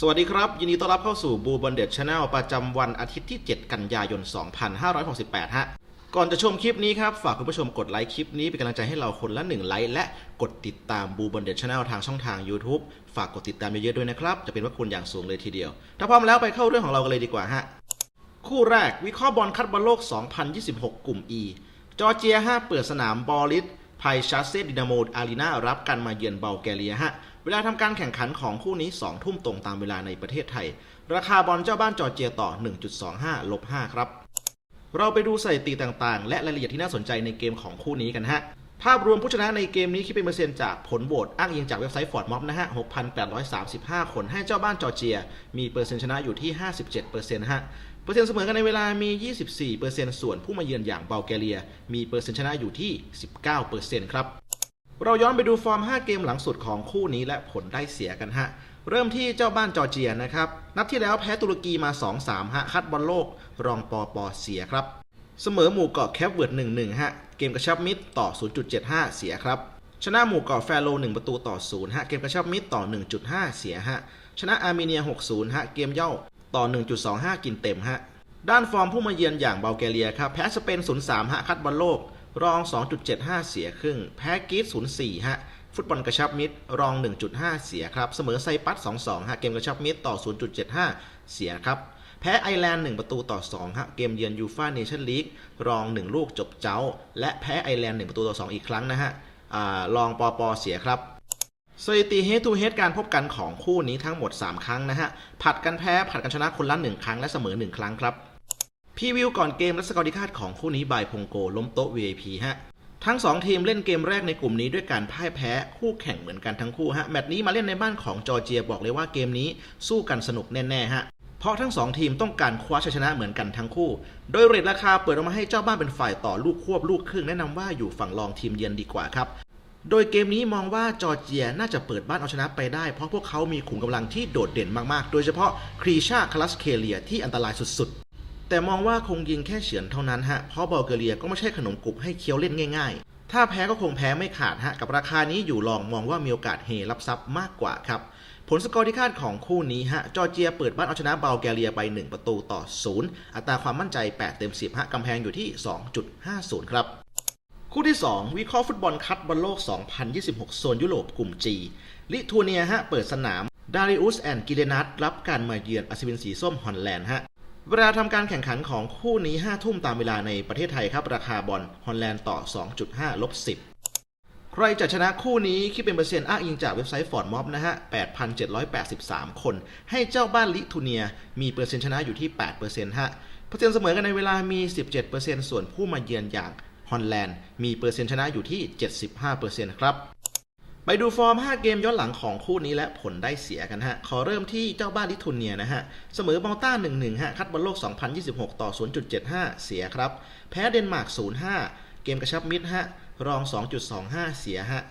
สวัสดีครับ ยินดีต้อนรับเข้าสู่บูบันเด c ช n แนลประจำวันอาทิตย์ที่ 7 กันยายน 2568 ฮะ ก่อนจะชมคลิปนี้ครับ ฝากคุณผู้ชมกดไลค์คลิปนี้เป็นกำลังใจให้เราคนละ 1 ไลค์ และกดติดตามบูบันเด c ช n แนลทางช่องทาง YouTube ฝากกดติดตามเยอะๆด้วยนะครับ จะเป็นว่าคุณอย่างสูงเลยทีเดียว ถ้าพร้อมแล้วไปเข้าเรื่องของเรากันเลยดีกว่าฮะ คู่แรกวิเคราะห์บอลคัดบอลโลก 2026 กลุ่ม E จอร์เจีย 5 เปิดสนามบอลิสไพชาเซดินาโมอารีนารับกันมาเยือนเบลแกเรียฮะ วลาทำการแข่งขันของคู่นี้ 2 ทุ่มตรงตามเวลาในประเทศไทย ราคาบอลเจ้าบ้านจอร์เจียต่อ 1.25ลบ5ครับ เราไปดูสถิติต่างๆ และรายละเอียดที่น่าสนใจในเกมของคู่นี้กันฮะภาพรวมผู้ชนะในเกมนี้คิดเป็นเปอร์เซ็นต์จากผลโหวตอ้างอิงจากเว็บไซต์ฟอร์ดม็อบนะฮะ 6,835 คนให้เจ้าบ้านจอร์เจีย มีเปอร์เซ็นต์ชนะอยู่ที่ 57%ฮะ เปอร์เซ็นต์เสมอกันในเวลามี 24%ส่วนผู้มาเยือนอย่างเบลแกเรีย มีเปอร์เซ็นต์ชนะอยู่ที่ 19%ครับ เราย้อนไปดูฟอร์ม 5 เกมหลังสุดของคู่นี้และผลได้เสียกันฮะ เริ่มที่เจ้าบ้านจอร์เจียนะครับ นัดที่แล้วแพ้ตุรกีมา 2-3 ฮะ คัดบอลโลก รองปอปอเสียครับ เสมอหมู่เกาะแคปเวิร์ด 1-1 ฮะ เกมกระชับมิตรต่อ 0.75 เสียครับ ชนะหมู่เกาะแฟโร1ประตูต่อ 0 ฮะ เกมกระชับมิตรต่อ 1.5 เสียฮะ ชนะอาร์เมเนีย 6-0 ฮะ เกมเย่าต่อ 1.25 กินเต็มฮะ ด้านฟอร์มผู้มาเยือนอย่างเบลแกเรียครับ แพ้สเปน 0-3 ฮะ คัดบอลโลก รอง 2.75 เสียครึ่ง แพ้กรีซ0-4 ฮะ ฟุตบอลกระชับมิตร รอง 1.5 เสียครับ เสมอไซปัส 2-2 ฮะ เกมกระชับมิตรต่อ 0.75 เสียครับ แพ้ไอร์แลนด์ 1 ประตูต่อ 2 ฮะ เกมเยือนยูฟ่าเนชั่นลีก รอง 1 ลูกจบเจ้า และแพ้ไอร์แลนด์ 1 ประตูต่อ 2 อีกครั้งนะฮะอ่ารองปอปอเสียครับสถิติ head to h e การพบกันของคู่นี้ทั้งหมด 3 ครั้งนะฮะ ผัดกันแพ้ ผัดกันชนะคนละ 1 ครั้งและเสมอ 1 ครั้งครับ พรีวิวก่อนเกมและสกอร์ที่คาดของคู่นี้บายพงโกล้มโต๊ะ VIP ฮะ ทั้ง 2 ทีมเล่นเกมแรกในกลุ่มนี้ด้วยการพ่ายแพ้คู่แข่งเหมือนกันทั้งคู่ฮะ แมตช์นี้มาเล่นในบ้านของจอร์เจียบอกเลยว่าเกมนี้สู้กันสนุกแน่ๆฮะ เพราะทั้ง 2 ทีมต้องการคว้าชัยชนะเหมือนกันทั้งคู่ โดยเรทราคาเปิดออกมาให้เจ้าบ้านเป็นฝ่ายต่อลูกควบลูกครึ่งแนะนำว่าอยู่ฝั่งรองทีมเยือนดีกว่าครับโดยเกมนี้มองว่าจอร์เจียน่าจะเปิดบ้านเอาชนะไปได้ เพราะพวกเขามีขุมกำลังที่โดดเด่นมาก ๆ โดยเฉพาะครีชาคลัสเคเลียที่อันตรายสุดๆ แต่มองว่าคงยิงแค่เฉือนเท่านั้นฮะ เพราะบอลเกเรียก็ไม่ใช่ขนมกรุบให้เคี้ยวเล่นง่าย ๆ ถ้าแพ้ก็คงแพ้ไม่ขาดฮะ กับราคานี้อยู่รองมองว่ามีโอกาสเฮรับทรัพย์มากกว่าครับ ผลสกอร์ที่คาดของคู่นี้ฮะ จอร์เจียเปิดบ้านเอาชนะเบลแกเรียไป 1 ประตูต่อ 0 อัตราความมั่นใจ 8 เต็ม 10ฮะกำแพงอยู่ที่ 2.50 ครับคู่ที่ 2 วิเคราะห์ฟุตบอลคัดบอลโลก 2026 โซนยุโรปกลุ่ม G ลิทัวเนียฮะเปิดสนามดาริอุสแอนด์กิเลนัทรับการมาเยือนอัศวินสีส้มฮอลแลนด์ฮะ เวลาทำการแข่งขันของคู่นี้ 5 ทุ่มตามเวลาในประเทศไทยครับ ราคาบอลฮอลแลนด์ต่อ 2.5 ลบ 10 ใครจะชนะคู่นี้คิดเป็นเปอร์เซ็นต์อ้างอิงจากเว็บไซต์ฟอร์ดม็อบนะฮะ 8,783 คน ให้เจ้าบ้านลิทัวเนีย มีเปอร์เซ็นต์ชนะอยู่ที่ 8%ฮะ เปอร์เซ็นต์เสมอกันในเวลามี 17%ส่วนผู้มาเยือนอย่างฮอลแลนด์มีเปอร์เซ็นต์ชนะอยู่ที่ 75%ครับ ไปดูฟอร์ม 5 เกมย้อนหลังของคู่นี้และผลได้เสียกันฮะ ขอเริ่มที่เจ้าบ้านลิทัวเนียนะฮะ เสมอมาลต้า 1-1 ฮะ คัดบอลโลก 2026 ต่อ 0.75 เสียครับ แพ้เดนมาร์ก 0-5 เกมกระชับมิตรฮะ รอง 2.25 เสียฮะ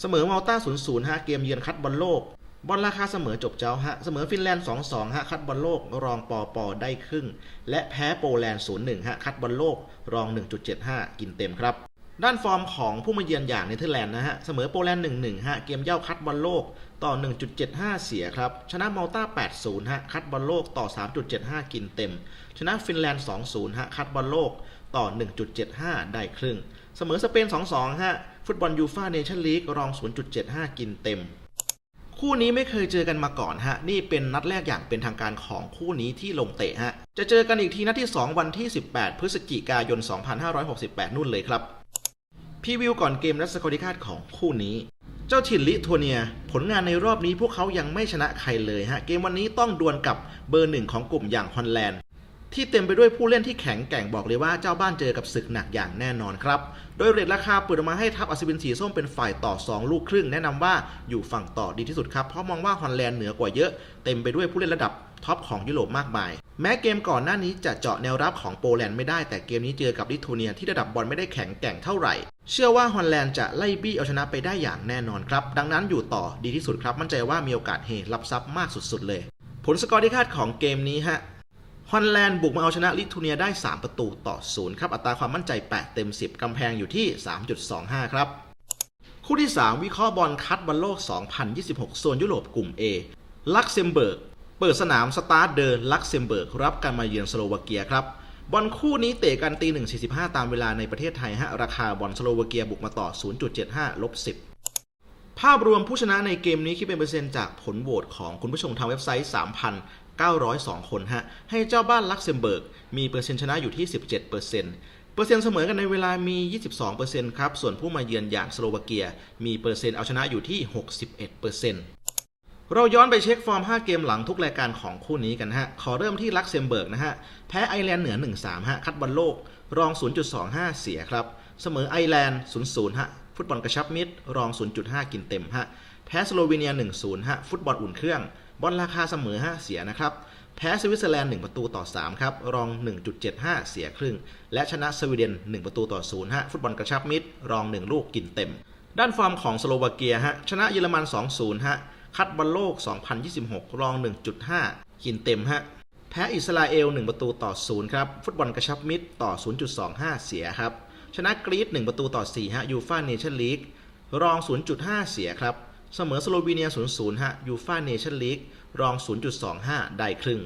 เสมอมาลต้า 0-0 ฮะ เกมเยือนคัดบอลโลก บอลราคาเสมอจบเจ้าฮะ เสมอฟินแลนด์ 2-2 ฮะ คัดบอลโลก รองปอปอได้ครึ่ง และแพ้โปแลนด์ 0-1 ฮะ คัดบอลโลก รอง 1.75 กินเต็มครับ ด้านฟอร์มของผู้มาเยือนอย่างเนเธอร์แลนด์นะฮะ เสมอโปแลนด์1-1ฮะ เกมเย่าคัดบอลโลกต่อ 1.75 เสียครับ ชนะมาลตา8-0ฮะ คัดบอลโลกต่อ 3.75 กินเต็ม ชนะฟินแลนด์ 2-0ฮะ คัดบอลโลกต่อ 1.75 ได้ครึ่ง เสมอสเปน 2-2ฮะ ฟุตบอลยูฟ่าเนชั่นลีกรอง 0.75 กินเต็ม คู่นี้ไม่เคยเจอกันมาก่อนฮะ นี่เป็นนัดแรกอย่างเป็นทางการของคู่นี้ที่ลงเตะฮะ จะเจอกันอีกทีนัดที่ 2 วันที่ 18 พฤศจิกายน 2568 นู่นเลยครับ พรีวิวก่อนเกมและสกอร์ที่คาดของคู่นี้ เจ้าถิ่นลิทัวเนีย ผลงานในรอบนี้พวกเขายังไม่ชนะใครเลยฮะ เกมวันนี้ต้องดวลกับเบอร์หนึ่งของกลุ่มอย่างฮอลแลนด์ที่เต็มไปด้วยผู้เล่นที่แข็งแกร่งบอกเลยว่าเจ้าบ้านเจอกับศึกหนักอย่างแน่นอนครับ โดยเรทราคาเปิดออกมาให้ทัพอัศวินสีส้มเป็นฝ่ายต่อ 2 ลูกครึ่ง แนะนำว่าอยู่ฝั่งต่อดีที่สุดครับ เพราะมองว่าฮอลแลนด์เหนือกว่าเยอะ เต็มไปด้วยผู้เล่นระดับ ท็อปของยุโรปมากมาย แม้เกมก่อนหน้านี้จะเจาะแนวรับของโปแลนด์ไม่ได้แต่เกมนี้เจอกับลิทัวเนียที่ระดับบอลไม่ได้แข็งแกร่งเท่าไหร่ เชื่อว่าฮอลแลนด์จะไล่บี้เอาชนะไปได้อย่างแน่นอนครับ ดังนั้นอยู่ต่อดีที่สุดครับ มั่นใจว่ามีโอกาสเฮรับทรัพย์มากสุดๆเลย ผลสกอร์ที่คาดของเกมนี้ฮะฮอลแลนด์บุกมาเอาชนะลิทัวเนียได้ 3 ประตูต่อ0ครับอัตราความมั่นใจ 8 เต็ม 10 กำแพงอยู่ที่ 3.25 ครับ คู่ที่ 3 วิเคราะห์บอลคัดบอลโลก 2026 โซนยุโรปกลุ่ม A ลักเซมเบิร์ก เปิดสนามสตาร์เดอร์ลักเซมเบิร์กรับการมาเยือนสโลวาเกียครับบอลคู่นี้เตะกันตี1.45 ตามเวลาในประเทศไทยฮะราคาบอลสโลวาเกียบุกมาต่อ 0.75ลบ10 ภาพรวมผู้ชนะในเกมนี้คิดเป็นเปอร์เซ็นต์จากผลโหวตของคุณผู้ชมทางเว็บไซต์ 3,902 คนฮะให้เจ้าบ้านลักเซมเบิร์กมีเปอร์เซ็นต์ชนะอยู่ที่ 17%เปอร์เซ็นต์เปอร์เซ็นต์เสมอกันในเวลามี 22%ครับส่วนผู้มาเยือนอย่างสโลวาเกีย มีเปอร์เซ็นต์เอาชนะอยู่ที่ 61%เร เราย้อนไปเช็คฟอร์ม 5 เกมหลังทุกรายการของคู่นี้กันฮะ ขอเริ่มที่ลักเซมเบิร์กนะฮะ แพ้ไอร์แลนด์เหนือ 1-3 ฮะ คัดบอลโลก รอง 0.25 เสียครับ เสมอไอร์แลนด์ 0-0 ฮะ ฟุตบอลกระชับมิตร รอง 0.5 กินเต็มฮะ แพ้สโลวีเนีย 1-0 ฮะ ฟุตบอลอุ่นเครื่อง บอลราคาเสมอ 5 เสียนะครับ แพ้สวิตเซอร์แลนด์ 1 ประตูต่อ 3 ครับ รอง 1.75 เสียครึ่ง และชนะสวีเดน 1 ประตูต่อ 0 ฮะ ฟุตบอลกระชับมิตร รอง 1 ลูกกินเต็ม ด้านฟอร์มของสโลวาเกียฮะ ชนะเยอรมัน 2-0 ฮะ คัดบอลโลก 2026 รอง 1.5 กินเต็มฮะ แพ้อิสราเอล 1 ประตูต่อ 0 ครับ ฟุตบอลกระชับมิตรต่อ 0.25 เสียครับ ชนะกรีซ1 ประตูต่อ 4 ฮะ ยูฟ่าเนชั่นลีก รอง 0.5 เสียครับ เสมอสโลวีเนีย 0-0 ฮะ ยูฟ่าเนชั่นลีก รอง 0.25 ได้ครึ่ง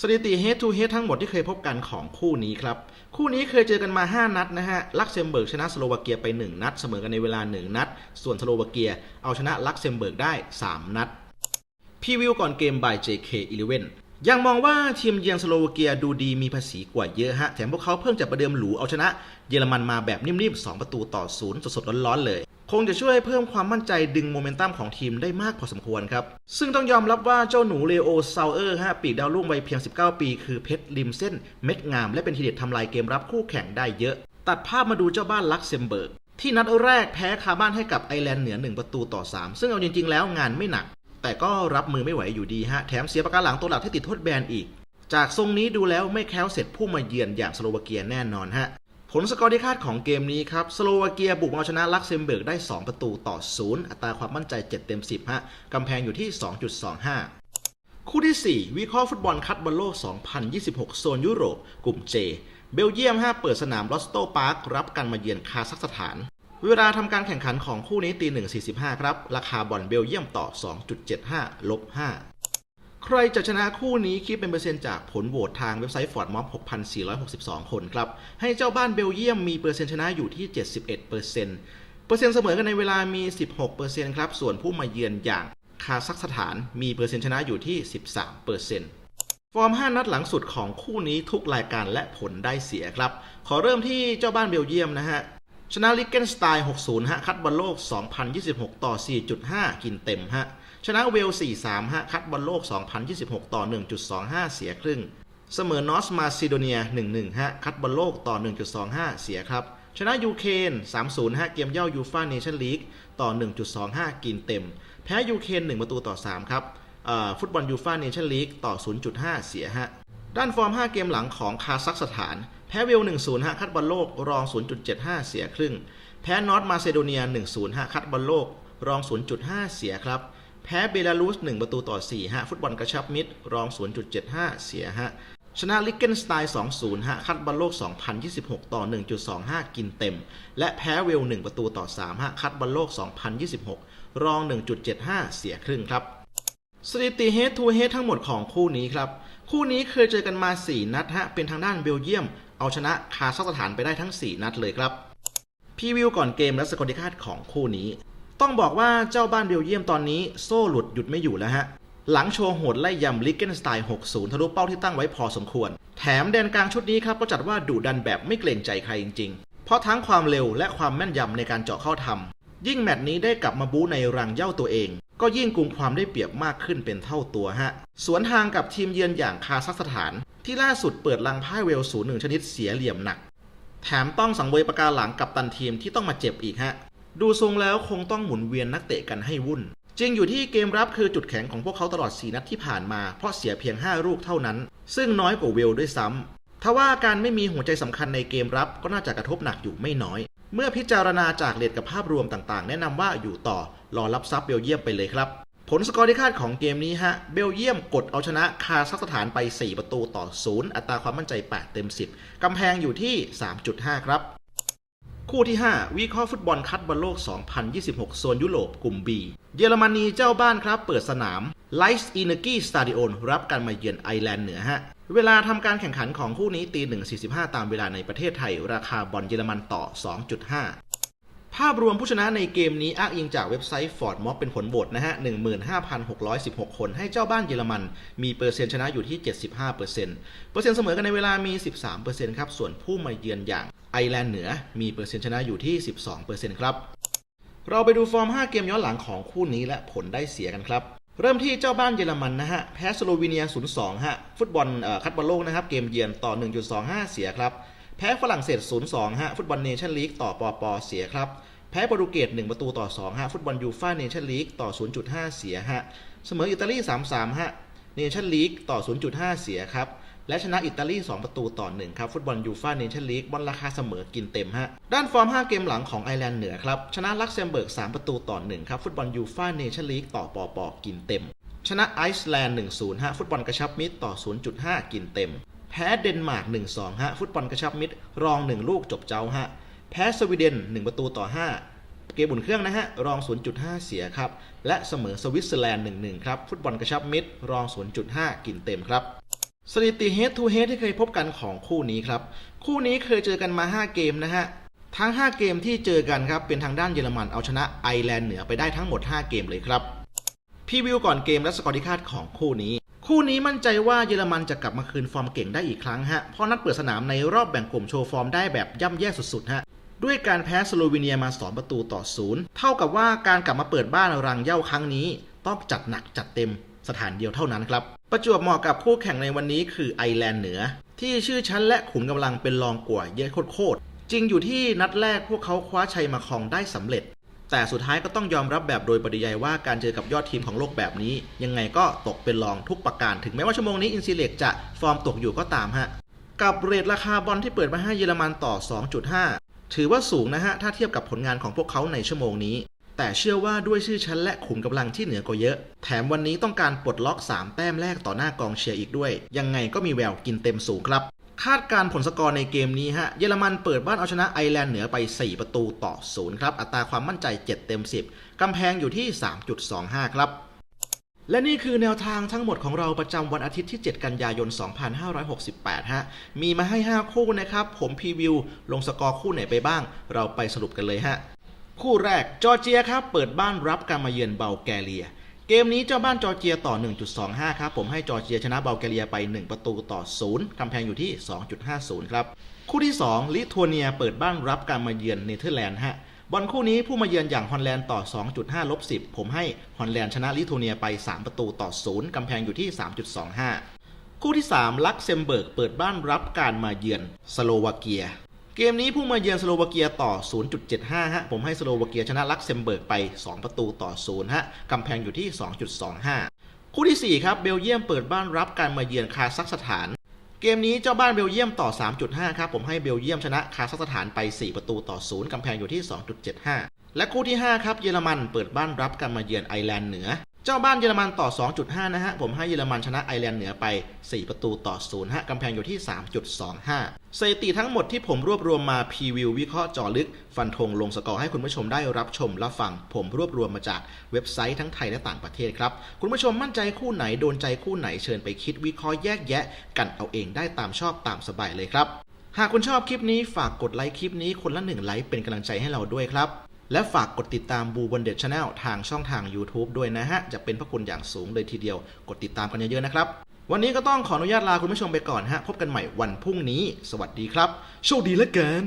สถิติ head to head ทั้งหมดที่เคยพบกันของคู่นี้ครับ คู่นี้เคยเจอกันมา 5 นัดนะฮะ ลักเซมเบิร์กชนะสโลวาเกียไป 1 นัด เสมอกันในเวลา 1 นัด ส่วนสโลวาเกียเอาชนะลักเซมเบิร์กได้ 3 นัด พีวิวก่อนเกม by JK11 ยังมองว่าทีมเยือนสโลวาเกียดูดีมีภาษีกว่าเยอะฮะ แถมพวกเขาเพิ่งจะประเดิมหรูเอาชนะเยอรมันมาแบบนิ่มๆ2 ประตูต่อศูนย์สดๆร้อนๆเลย คงจะช่วยเพิ่มความมั่นใจดึงโมเมนตัมของทีมได้มากพอสมควรครับ ซึ่งต้องยอมรับว่าเจ้าหนูเลโอซาวเออร์ฮะปีกดาวรุ่งวัยเพียง 19 ปี คือเพชรริมเส้นเม็ดงาม และเป็นทีเด็ดทำลายเกมรับคู่แข่งได้เยอะ ตัดภาพมาดูเจ้าบ้านลักเซมเบิร์ก ที่นัดแรกแพ้คาบ้านให้กับไอร์แลนด์เหนือ 1 ประตูต่อ 3 ซึ่งเอาจริงๆ แล้วงานไม่หนัก แต่ก็รับมือไม่ไหวอยู่ดีฮะแถมเสียประการหลังตัวหลักที่ติดโทษแบนอีก จากทรงนี้ดูแล้วไม่แคล้วเสร็จผู้มาเยือนอย่างสโลวาเกียแน่นอนฮะ ผลสกอร์ที่คาดของเกมนี้ครับ สโลวาเกียบุกมาเอาชนะลักเซมเบิร์กได้ 2 ประตูต่อ 0 อัตราความมั่นใจ 7 เต็ม 10 ฮะ กำแพงอยู่ที่ 2.25 คู่ที่ 4 วิเคราะห์ฟุตบอลคัดบอลโลก 2026 โซนยุโรป กลุ่ม J เบลเยียม 5 เปิดสนามลอสโตพาร์ครับการมาเยือนคาซัคสถาน เวลาทำการแข่งขันของคู่นี้ตี1.45 ครับ ราคาบอลเบลเยียมต่อ 2.75 ลบ 5 ใครจะชนะคู่นี้คิดเป็นเปอร์เซ็นต์จากผลโหวตทางเว็บไซต์ฟอร์ดม็อบ6,462 คนครับ ให้เจ้าบ้านเบลเยียมมีเปอร์เซ็นต์ชนะอยู่ที่ 71%เปอร์เซ็นต์เปอร์เซ็นต์เสมอกันในเวลามี 16%ครับ ส่วนผู้มาเยือนอย่างคาซัคสถานมีเปอร์เซ็นต์ชนะอยู่ที่ 13%เปอร์เซ็นต์ฟอร์ม 5 นัดหลังสุดของคู่นี้ทุกรายการและผลได้เสียครับ ขอเริ่มที่เจ้าบ้านเบลเยียมนะฮะชนะลิเกนสไตน์60 ฮะ คัดบอลโลก 2026 ต่อ 4.5 กินเต็มฮะ ชนะเวล43ฮะคัดบอลโลก 2026 ต่อ 1.25 เสียครึ่ง เสมอนอสมาซิโดเนีย 1-1 ฮะ คัดบอลโลกต่อ 1.25 เสียครับ ชนะยูเครน3-0 ฮะ เกมเย่ายูฟ่าเนชั่นลีกต่อ 1.25 กินเต็ม แพ้ยูเครน1 ประตูต่อ 3 ครับฟุตบอลยูฟ่าเนชั่นลีกต่อ 0.5 เสียฮะ ด้านฟอร์ม 5 เกมหลังของคาซัคสถาน แพ้เวล 1-0 ฮะ คัดบอลโลกรอง 0.75 เสียครึ่ง แพ้นอร์ทมาซิโดเนีย 1-0 ฮะ คัดบอลโลกรอง 0.5 เสียครับ แพ้เบลารุส 1 ประตูต่อ4ฮะฟุตบอลกระชับมิตร รอง 0.75 เสียฮะชนะลิเกนสไตน์2-0 ฮะ คัดบอลโลก 2026 ต่อ 1.25 กินเต็ม และแพ้เวล 1 ประตูต่อ 3 ฮะ คัดบอลโลก 2026 รอง 1.75 เสียครึ่งครับ สถิติ head to head ทั้งหมดของคู่นี้ครับ คู่นี้เคยเจอกันมา 4 นัดฮะ เป็นทางด้านเบลเยียม เอาชนะคาซัคสถานไปได้ทั้ง 4 นัดเลยครับพรีวิวก่อนเกมและสกอร์ที่คาดของคู่นี้ ต้องบอกว่าเจ้าบ้านเบลเยียมตอนนี้โซ่หลุดหยุดไม่อยู่แล้วฮะ หลังโชว์โหดไล่ยำลิกเกนสไตน์60 ทะลุเป้าที่ตั้งไว้พอสมควร แถมแดนกลางชุดนี้ครับก็จัดว่าดุดันแบบไม่เกรงใจใครจริงๆ เพราะทั้งความเร็วและความแม่นยำในการเจาะเข้าทำยิ่งแมตช์นี้ได้กลับมาบู๊ในรังเย้าตัวเอง ก็ยิ่งกุมความได้เปรียบมากขึ้นเป็นเท่าตัวฮะ สวนทางกับทีมเยือนอย่างคาซัคสถาน ที่ล่าสุดเปิดลังพ่ายเวล0-1ชนิดเสียเหลี่ยมหนัก แถมต้องสังเวยประการหลังกับตันทีมที่ต้องมาเจ็บอีกฮะ ดูทรงแล้วคงต้องหมุนเวียนนักเตะกันให้วุ่น จริงอยู่ที่เกมรับคือจุดแข็งของพวกเขาตลอด 4 นัดที่ผ่านมาเพราะเสียเพียง 5 ลูกเท่านั้น ซึ่งน้อยกว่าเวลด้วยซ้ำทว่าการไม่มีหัวใจสำคัญในเกมรับก็น่าจะกระทบหนักอยู่ไม่น้อย เมื่อพิจารณาจากเลทกับภาพรวมต่างๆ แนะนำว่าอยู่ต่อรอรับซับเบลเยียมไปเลยครับ ผลสกอร์ที่คาดของเกมนี้ฮะ เบลเยียมกดเอาชนะคาซัคสถานไป 4 ประตูต่อ 0 อัตราความมั่นใจ 8 เต็ม 10 กำแพงอยู่ที่ 3.5 ครับ คู่ที่ 5 วิเคราะห์ฟุตบอลคัดบอลโลก 2026 โซนยุโรปกลุ่ม B เยอรมนีเจ้าบ้านครับ เปิดสนามไลส์อินเนกีสตาดิโอนรับการมาเยือนไอร์แลนด์เหนือฮะ เวลาทำการแข่งขันของคู่นี้ตี1.45 ตามเวลาในประเทศไทย ราคาบอลเยอรมันต่อ 2.5 ภาพรวมผู้ชนะในเกมนี้อ้างอิงจากเว็บไซต์ Ford Mob เป็นผลโหวตนะฮะ 15,616 คนให้เจ้าบ้านเยอรมัน มีเปอร์เซ็นต์ชนะอยู่ที่ 75%เปอร์เซ็นต์เสมอกันในเวลามี 13%ครับส่วนผู้มาเยือนอย่าง ไอร์แลนด์เหนือมีเปอร์เซ็นต์ชนะอยู่ที่ 12%ครับ เราไปดูฟอร์ม 5 เกมย้อนหลังของคู่นี้และผลได้เสียกันครับ เริ่มที่เจ้าบ้านเยอรมันนะฮะ แพ้สโลวีเนีย 0-2 ฮะ ฟุตบอลคัดบอลโลกนะครับ เกมเยือนต่อ 1.25 เสียครับ แพ้ฝรั่งเศส 0-2 ฮะ ฟุตบอลเนชั่นลีกต่อปอปอเสียครับ แพ้โปรตุเกส 1 ประตูต่อ 2 ฮะ ฟุตบอลยูฟ่าเนชั่นลีกต่อ 0.5 เสียฮะ เสมออิตาลี 3-3 ฮะ เนชั่นลีกต่อ 0.5 เสียครับ และชนะอิตาลี 2 ประตูต่อ 1 ครับ ฟุตบอลยูฟ่าเนชั่นลีกบอลราคาเสมอกินเต็มฮะ ด้านฟอร์ม 5 เกมหลังของไอร์แลนด์เหนือครับ ชนะลักเซมเบิร์ก 3 ประตูต่อ 1 ครับ ฟุตบอลยูฟ่าเนชั่นลีกต่อปอปอกินเต็ม ชนะไอซ์แลนด์ 1-0 ฮะ ฟุตบอลกระชับมิตรต่อ 0.5 กินเต็ม แพ้เดนมาร์ก 1-2 ฮะ ฟุตบอลกระชับมิตรรอง 1 ลูกจบเจ้าฮะ แพ้สวีเดน 1 ประตูต่อ 5เกมบุ่นเครื่องนะฮะ รอง 0.5 เสียครับ และเสมอสวิตเซอร์แลนด์ 1-1 ครับ ฟุตบอลกระชับมิตร รอง 0.5 กินเต็มครับ สถิติ head to head ที่เคยพบกันของคู่นี้ครับ คู่นี้เคยเจอกันมา 5 เกมนะฮะ ทั้ง 5 เกมที่เจอกันครับ เป็นทางด้านเยอรมันเอาชนะไอร์แลนด์เหนือไปได้ทั้งหมด 5 เกมเลยครับพรีวิวก่อนเกมและสกอร์ที่คาดของคู่นี้ คู่นี้มั่นใจว่าเยอรมันจะกลับมาคืนฟอร์มเก่งได้อีกครั้งฮะ เพราะนัดเปิดสนามในรอบแบ่งกลุ่มโชว์ฟอร์มได้แบบย่ำแย่สุดๆฮะ ด้วยการแพ้สโลวีเนียมา 2 ประตูต่อศูนย์เท่ากับว่าการกลับมาเปิดบ้านรังเย่าครั้งนี้ ต้องจัดหนักจัดเต็มสถานเดียวเท่านั้นครับ ประจวบเหมาะกับคู่แข่งในวันนี้คือไอร์แลนด์เหนือ ที่ชื่อชั้นและขุนกำลังเป็นรองกว่าเยอะโคตรจริงอยู่ที่นัดแรกพวกเขาคว้าชัยมาครองได้สำเร็จ แต่สุดท้ายก็ต้องยอมรับแบบโดยปริยายว่าการเจอกับยอดทีมของโลกแบบนี้ ยังไงก็ตกเป็นรองทุกประการถึงแม้ว่าชั่วโมงนี้อินซีเล็กจะฟอร์มตกอยู่ก็ตามฮะกับเรทราคาบอลที่เปิดมาให้เยอรมันต่อ 2.5 ถือว่าสูงนะฮะ ถ้าเทียบกับผลงานของพวกเขาในชั่วโมงนี้ แต่เชื่อว่าด้วยชื่อชั้นและขุมกำลังที่เหนือกว่าเยอะ แถมวันนี้ต้องการปลดล็อก 3 แต้มแรกต่อหน้ากองเชียร์อีกด้วย ยังไงก็มีแววกินเต็มสูงครับ คาดการผลสกอร์ในเกมนี้ฮะ เยอรมันเปิดบ้านเอาชนะไอร์แลนด์เหนือไป 4 ประตูต่อ0ครับ อัตราความมั่นใจ 7 เต็ม 10 กำแพงอยู่ที่ 3.25 ครับ และนี่คือแนวทางทั้งหมดของเราประจำวันอาทิตย์ที่ 7 กันยายน 2568 ฮะ มีมาให้ 5 คู่นะครับ ผมพรีวิว ลงสกอร์คู่ไหนไปบ้าง เราไปสรุปกันเลยฮะ คู่แรกจอร์เจียครับเปิดบ้านรับการมาเยือนเบลแกเรีย เกมนี้เจ้าบ้านจอร์เจียต่อ 1.25 ครับ ผมให้จอร์เจียชนะเบลแกเรียไป 1 ประตูต่อ 0กำแพงอยู่ที่ 2.50 ครับ คู่ที่ 2 ลิทัวเนียเปิดบ้านรับการมาเยือนเนเธอร์แลนด์ฮะบอลคู่นี้ผู้มาเยือนอย่างฮอลแลนด์ต่อ 2.5ลบ10 ผมให้ฮอลแลนด์ชนะลิทัวเนียไป 3 ประตูต่อ 0กำแพงอยู่ที่ 3.25 คู่ที่ 3 ลักเซมเบิร์กเปิดบ้านรับการมาเยือนสโลวาเกีย เกมนี้ผู้มาเยือนสโลวาเกียต่อ 0.75 ฮะ ผมให้สโลวาเกียชนะลักเซมเบิร์กไป 2 ประตูต่อ 0 ฮะ กำแพงอยู่ที่ 2.25 คู่ที่ 4 ครับ เบลเยียมเปิดบ้านรับการมาเยือนคาซัคสถาน เกมนี้เจ้าบ้านเบลเยียมต่อ 3.5 ครับ ผมให้เบลเยียมชนะคาซัคสถานไป 4 ประตูต่อ 0 กำแพงอยู่ที่ 2.75 และคู่ที่ 5 ครับ เยอรมันเปิดบ้านรับการมาเยือนไอร์แลนด์เหนือ เจ้าบ้านเยอรมันต่อ 2.5 นะฮะ ผมให้เยอรมันชนะไอร์แลนด์เหนือไป 4 ประตูต่อ0ฮะกำแพงอยู่ที่ 3.25 สถิติทั้งหมดที่ผมรวบรวมมาพรีวิววิเคราะห์จาะลึก ฟันธงลงสกอร์ให้คุณผู้ชมได้รับชมรับฟัง ผมรวบรวมมาจากเว็บไซต์ทั้งไทยและต่างประเทศครับ คุณผู้ชมมั่นใจคู่ไหนโดนใจคู่ไหนเชิญไปคิดวิเคราะห์แยกแยะ กันเอาเองได้ตามชอบตามสบายเลยครับ หากคุณชอบคลิปนี้ฝากกดไลค์คลิปนี้คนละหนึ่งไลค์เป็นกำลังใจให้เราด้วยครับ และฝากกดติดตามบูบนเด็ดชาแนลทางช่องทาง YouTube ด้วยนะฮะ จะเป็นพระคุณอย่างสูงเลยทีเดียว กดติดตามกันเยอะๆนะครับ วันนี้ก็ต้องขออนุญาตลาคุณผู้ชมไปก่อนฮะ พบกันใหม่วันพรุ่งนี้ สวัสดีครับ โชคดีและเกิน